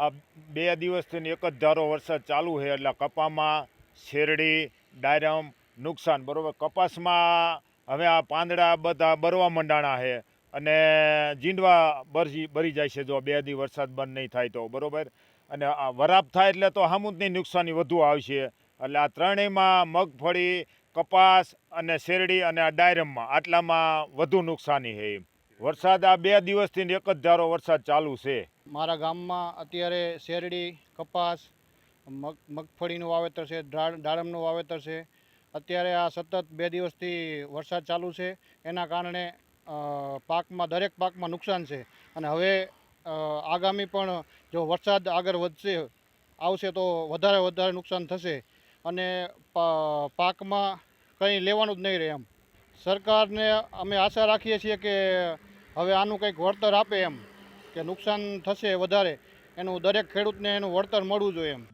આ બે દિવસથી એક જ ધારો વરસાદ ચાલુ છે, એટલે કપામાં શેરડી, ડાયરમ નુકસાન, બરોબર? કપાસમાં હવે આ પાંદડા બધા બરવા મંડાણા છે અને જીંડવા બરજી બરી જાય છે જો બે દી વરસાદ બંધ નહીં થાય તો, બરોબર? અને આ વરાપ થાય એટલે તો હામુદની નુકસાની વધુ આવશે. એટલે આ ત્રણેયમાં મગફળી, કપાસ અને શેરડી અને આ ડાયરમમાં આટલામાં વધુ નુકસાની છે એમ. વરસાદ આ બે દિવસથી એક જ ધારો વરસાદ ચાલુ છે. મારા ગામમાં અત્યારે શેરડી, કપાસ, મગ, મગફળીનું વાવેતર છે દાડમનું વાવેતર છે. અત્યારે આ સતત બે દિવસથી વરસાદ ચાલુ છે. એના કારણે પાકમાં, દરેક પાકમાં નુકસાન છે. અને હવે આગામી પણ જો વરસાદ આગળ વધશે, આવશે તો વધારે વધારે નુકસાન થશે. અને પાકમાં કંઈ લેવાનું જ નહીં રહે એમ. સરકારને અમે આશા રાખીએ છીએ કે હવે આનું કંઈક વળતર આપે એમ. કે નુકસાન થશે વધારે એનું દરેક ખેડૂતને એનું વળતર મળવું જોઈએ એમ.